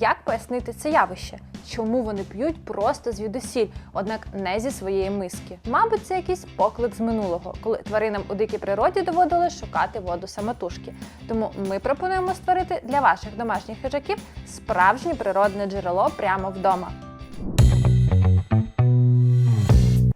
Як пояснити це явище? Чому вони п'ють просто звідусіль, однак не зі своєї миски? Мабуть, це якийсь поклик з минулого, коли тваринам у дикій природі доводилось шукати воду самотужки. Тому ми пропонуємо створити для ваших домашніх хижаків справжнє природне джерело прямо вдома.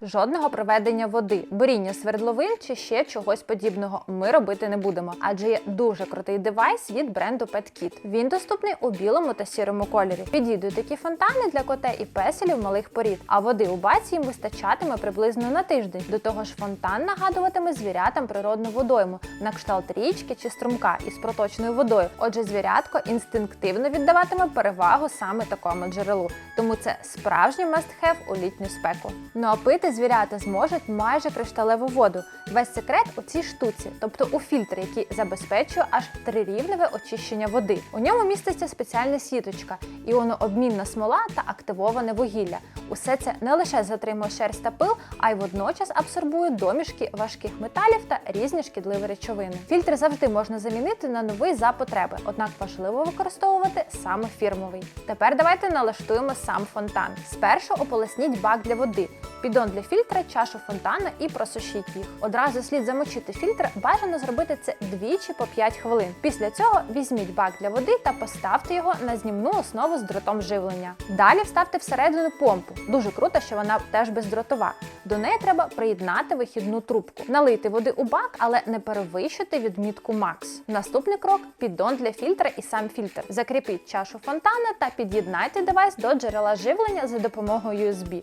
Жодного проведення води, буріння свердловин чи ще чогось подібного ми робити не будемо, адже є дуже крутий девайс від бренду PetKit. Він доступний у білому та сірому кольорі. Підійдуть такі фонтани для коте і песелів малих порід, а води у баці їм вистачатиме приблизно на тиждень. До того ж, фонтан нагадуватиме звірятам природну водойму на кшталт річки чи струмка із проточною водою. Отже, звірятко інстинктивно віддаватиме перевагу саме такому джерелу. Тому це справжній must-have у літню спеку. Ну а пити звірята зможуть майже кришталеву воду. Весь секрет у цій штуці, тобто у фільтрі, який забезпечує аж трирівневе очищення води. У ньому міститься спеціальна сіточка, іонообмінна смола та активоване вугілля. Усе це не лише затримує шерсть та пил, а й водночас абсорбує домішки важких металів та різні шкідливі речовини. Фільтр завжди можна замінити на новий за потреби, однак важливо використовувати саме фірмовий. Тепер давайте налаштуємо сам фонтан. Спершу ополосніть бак для води, підон для фільтра, чашу фонтана і просушіть їх. Одразу слід замочити фільтр, бажано зробити це двічі по 5 хвилин. Після цього візьміть бак для води та поставте його на знімну основу з дротом живлення. Далі вставте всередину помпу. Дуже круто, що вона теж бездротова. До неї треба приєднати вихідну трубку, налити води у бак, але не перевищити відмітку Макс. Наступний крок піддон для фільтра і сам фільтр. Закріпіть чашу фонтана та під'єднайте девайс до джерела живлення за допомогою USB.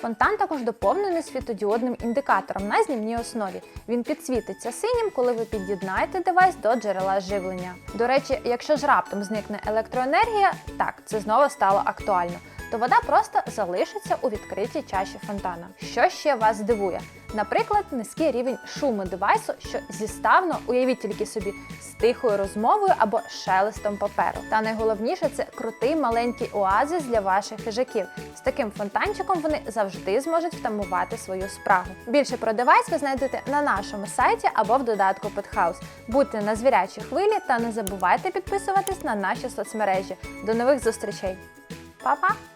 Фонтан також доповнений світодіодним індикатором на знімній основі. Він підсвітиться синім, коли ви під'єднаєте девайс до джерела живлення. До речі, якщо ж раптом зникне електроенергія, так це знову стало актуально. То вода просто залишиться у відкритій чаші фонтана. Що ще вас здивує? Наприклад, низький рівень шуму девайсу, що зіставно, уявіть тільки собі, з тихою розмовою або шелестом паперу. Та найголовніше це крутий маленький оазис для ваших хижаків. З таким фонтанчиком вони завжди зможуть втамувати свою спрагу. Більше про девайс ви знайдете на нашому сайті або в додатку Pethouse. Будьте на звірячій хвилі та не забувайте підписуватись на наші соцмережі. До нових зустрічей! Па-па!